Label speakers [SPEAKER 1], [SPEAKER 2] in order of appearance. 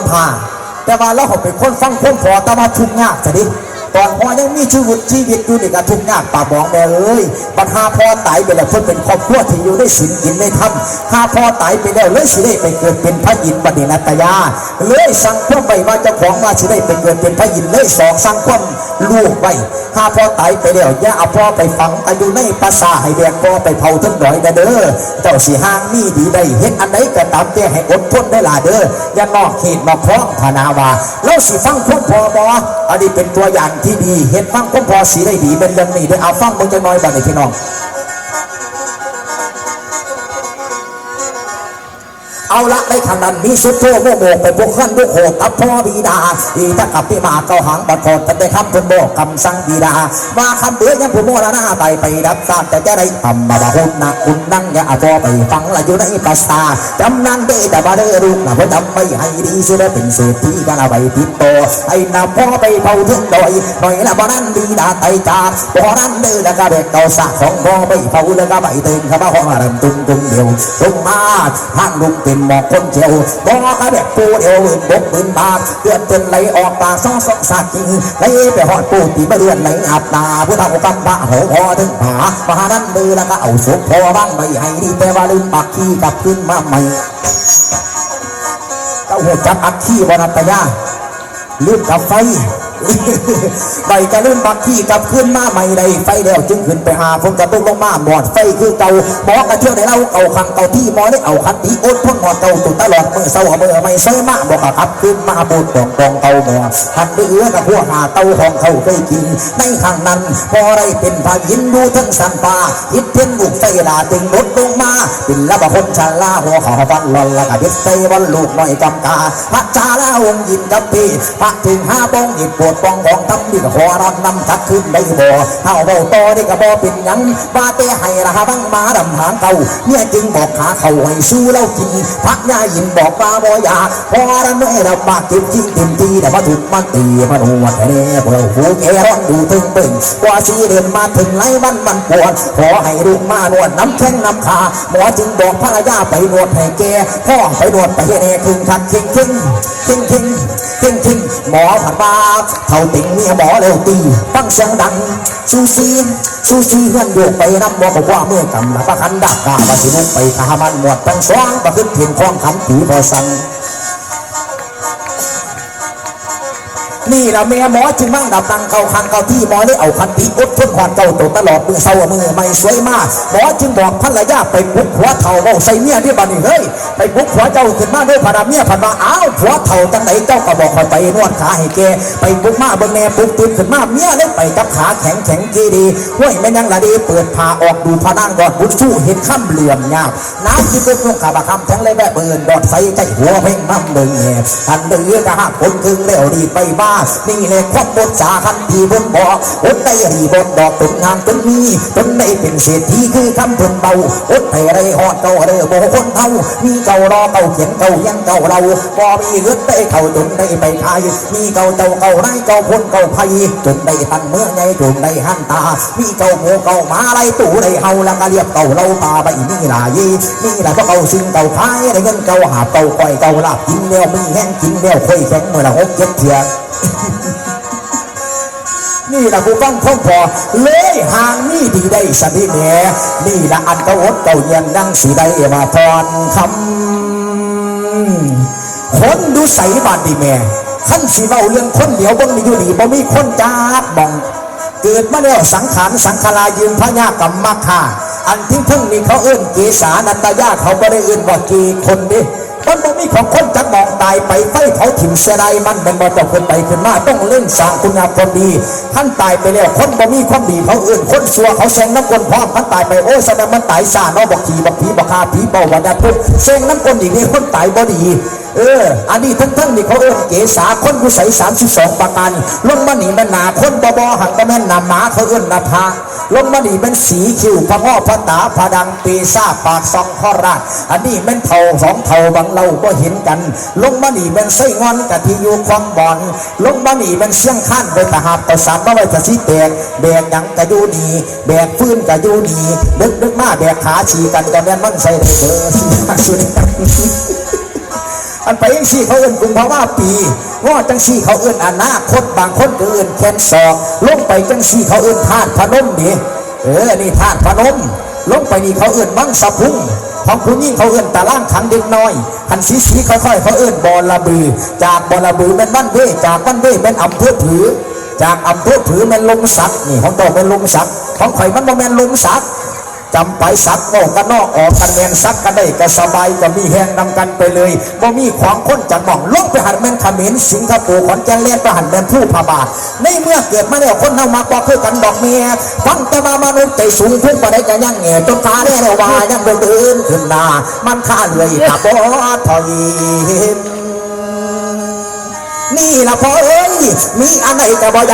[SPEAKER 1] ำพร้าแต่ว่าเราเขาเป็นคนฟังคนพอแต่ว่าทุกข์ยากจะดิ ตอนพ่อยังมีชีวิตชีวิตอยู่นี่ก็ทุกข์ยากป่าบอกแม่เอ้ยปัญหาพ่อตายไปแล้วเพิ่นเป็นครอบครัวที่อยู่ได้สินกินได้ทำถ้าพ่อตายไปแล้วเลยสิได้ไปเกิดเป็นพระอินทร์บัดนี้นัตยา เลยสั่งความไปว่าเจ้าของว่าสิได้ไปเกิดเป็นพระอินทร์เลยสองสั่งความลูกไปถ้าพ่อตายไปแล้วอย่าเอาพ่อไปฝังกันอยู่ในปราสาให้แบกพ่อไปเผาทั้งดอยนะเด้อเจ้าสิห้างมีดีได้เฮ็ดอันไหนก็ตามแต่ให้อดทนได้ล่ะเด้ออย่านอกเขตนอกคล้องพนาวาแล้วสิฟังความพอบออันนี้เป็นตัวอย่างที่ดีเห็ดฟังความพอสีได้ดีเป็นเรื่องนี้ได้เอาฟังเบิ่งจะน้อยบ้านในพี่น้อง เอาละในขณะนี้สุดโทโมโมไปพวกขั้นลูกโหดกับพ่อบิดาอีถ้ากับพี่มาเกาหังบัดโคดกันได้คำเพิ่นบอกคำสั่งบิดาว่าคำเบื่อยังผู้โมละหน้าไปไปรับทราบแต่จะได้ทำมาบาหุ่นนะคุณนั่งอย่าอาพอไปฟังละอยู่ในปัสตาจำนั่งได้แต่บาเด้อลูกนะเพื่อทำไม่ให้ดีสุดเป็นเศรษฐีกันเอาไปติดโตไอ้นำพ่อไปเผาถึงดอยหน่อยละบ่นั้นบิดาไตจากบ่นั้นเด้อแล้วก็เด็กเก่าสะของพ่อไปเผาแล้วก็ไปเต็งข้ามาห้องอะไรตุ้งตุ้งเดียวตุ้งมาทางลุงเป็นหมอกคนเจียวบอกระเด็กปูเดียวอื่นบกปืนบาดเดือดจนไหลออกปากซองซอกสักจริงไหลไปหอดปูตีมาเดือนไหลอาบตาผู้เฒ่ากำบะโหพอถึงผาพานั้นมือแล้วก็เอาศพพอบ้างไม่ให้ดีแต่ว่าลืมปากขี้กลับขึ้นมาใหม่เจ้าหัวจับอักขี้บนัตยาลืมกับไฟ ใบกระลืมบักขี้กลับขึ้นมาใหม่ใดไฟแล้วจึงขึ้นไปหาฝนกระตุกลงมาหมอดไฟคือเก่าหมอกระเที่ยวในเล่าเก่าขังเก่าที่หมอได้เอาคันตีอดพ้นหมอดเก่าตุ่ตลอดมือเศร้ามือไม่ใส่มาบอกขับขึ้นมาบูดปองปองเก่าหมอหันไปเอื้อกับพวหาเต่าของเขาเคยกิน ในข้างนั้นพอได้เป็นพายินดูทั้งสันฟ้ายิดเพ่นบุกไฟลาตึงลดลงมาเป็นละบคนชาลาหัวขาฟันหลอนละกะเด็ดไฟวันลูกหน่อยกำกาพระจาลาองค์ยินกับปีพระถึงห้าบงหยิบปวดปองของทำดีกับขอรับนำทักขึ้นได้บ่เฮาเบาต่อได้กับบ่เป็นหยังบาเตให้ละหาบังมาดำหางเก่าเนี่ยจึงบอกขาเขาให้สู้เล่ากินพระยายินบอกว่าบ่อยาพอรันไม่รับาดเจ็บจริงเต็มทีแต่มาถูกมันตีมันหัวแต่เนี่เพื่อหูแกร้อนดูถึงเบิ่งกว่าสีเดินมาถึงไรมันมันปวดขอให้ลูกมานวดน้ำแข้งน้ำขาหมอจึงบอกภรรยาไปนวดให้แกพ่อไปนวดไปให้แน่คึงคักคิงคิงคิงคิงคิงคิงหมอผัดบาเขาติงเมียหมอเร็วตีฟังเสียงดังซูซีซูซีเพื่อนโยกไปนับหมอบอกว่าเมื่อกำลังประคันดักกาบาสินุไปขามันหมวดตั้งสองประพฤติเพียงคล้องขันผีพอสั่ง นี่ละแม่หมอจึงมั่งดับดังเขาคันเขาที่หมอได้เอาคันตีอดทนความเก่าตัวตลอดมือเศร้ามือไม่สวยมากหมอจึงบอกภรรยาไปปุกหัวเถ่าเบาใส่เมียที่บ้านนี่เฮ้ยไปปุกหัวเจ้าขึ้นมาด้วยพาราเมียพันว่าอ้าวหัวเถ่าจังไหนเจ้าก็บอกคอยไปนวดขาให้แกไปปุกมาเบิ่งแม่ปุกตื่นขึ้นมาเมียเลยไปกับขาแข็งแข็งกีดีห้วยแม่ยังละดีเปิดผ้าออกดูพานางดอดบุญสู้เห็นข้ามเหลื่อมยาวน้ำที่เป็นลงขาบะคำแทงเลยแบบเบิ่นดอดใส่ใจหัวเพ่งมั่มเบิ่งแง่ทันเดือกะหักคนคึงแล้วดีไปบ้านี่เลยควักบทสาคันที่บนบอกอดได้ดีบทดอกตนงานตนนี้ตนได้เป็นเศรษฐีคือคำเพิ่นเบาอดไปไรหอดเก่าเด้อโบคนเท่ามีเก่ารอเก่าเขียนเก่ายังเก่าเราบ่มีเงินได้เข้าจนได้ไปขายมีเก่าเจ้าเก่าไรเก่าคนเก่าไผ่จนได้ตั้งเมื่อไงจนได้หันตา มีเก่าหมูเก่ามาไรตู่ได้เฮาแล้วก็เรียบเก่าเราตาใบนี่ล่ะยี่นี่ล่ะเพราะเก่าสิ่งเก่าขายได้เงินเก่าหาเก่าก่อยเก่าลาบกินแล้วมีแห้งกินแล้วค่อยแข็งเมื่อละหกเจ็ดเทีย นี่ละผู้ฟังท่องพอเลยห่างนี่ดีได้สติแหน่นี่ละอันเก่าอดเก่าเย็นนั่งสีได้มาทอนคำคนดูใสบาดดีแม่ขั้นสีเบาเรื่องคนเหลียวเบงนี่อยู่ดีบ่มีคนจ้าบองเกิดมาแล้วสังขารสังขารยืนพระญากัมมาคาอันที่เพิ่งนี่เขาเอื้นเกสานันตยาเขาก็ได้เอื้นว่ากีคนดิ มันบ่มีของคนจักมองตายไปไฟเผาถิ่มเสียดายมันเป็นบ่ต้องขึ้นไปขึ้นมาต้องเล่นสร้างคุณงามความดีท่านตายไปแล้วคนบ่มีความดีเขาเอื้นคนสัวเขาแซงน้ำกลพร้อมท่านตายไปโอ้แสดงมันตายซาเนาะบอกขี่บอกผีบอกคาผีเบาวันดาพุทธแซงน้ำกลอีกนี่คนตายบ่ดี เออ อันนี้ทั้งทั้งๆนี่เขาเอื้นเกษาคนผู้ใส่สามสิบสองประการลงมาหนีมันหนาคนบอบอหักก็แม่นนาหมาเขาเอื้นนาภาลงมาหนีเป็นสีคิ้วพระพ่อพระตาพระดังปีซาปากซองข้อราอันนี้แม่นเท่าสองเท่าบางเราก็เห็นกัน ลงมาหนีเป็นไส้งอนกะทิอยู่ควางบอน ลงมาหนีเป็นเสียงข้านไปตะหาบตะสามมาไว้ตะสีแตกแบกยังกะอยู่ดีแบกฟื้นกะอยู่ดีดึกดึกมาแบกขาฉีกันกะแม่นมันใส่ได้อสุด อันไปจังสี่เขาเอื่นกุมภาวะปีว่าจังสี่เขาเอื่นอนาคตบางคนก็เอื่นแคนศอกลงไปจังสี่เขาเอื่นธาตุพนมนี่เออนี่ธาตุพนมลงไปนี่เขาเอื่นมังสะพุงของผู้นี้เขาเอื่นตาล่างขังเด็กน้อยขันสีสีค่อยๆเขาเอื่นบอระบือ จากบอระบือเป็นบ้านเว่จากบ้านเว่เป็นอำเภอผือ จากอำเภอผือเป็นลงสักนี่ของโตเป็นลงสักของข่อยมันบ่แม่นลงสัก จำไปซักโมกันนอกออกกันแมนซักกันได้ก็สบายก็มีแห้งนำกันไปเลยบ่มีขวางคนจัดมองลงไปหันแมนขมรสิงคโปร์ขอนแก่นเลียนไปหันแมนผู้พาบาทในเมื่อเกิดมาแล้วคนเฮามาก็คือกันดอกเมียฟังแต่มามนุษย์ใจสูงพุ่งไปได้จะยังแง่จนฟ้าได้แล้วว่ายังเดินเดินขึ้นหน้ามันข้าเลยขับบ่ถอยนี่ละพอเอ้ยมีอันไหนก็บ่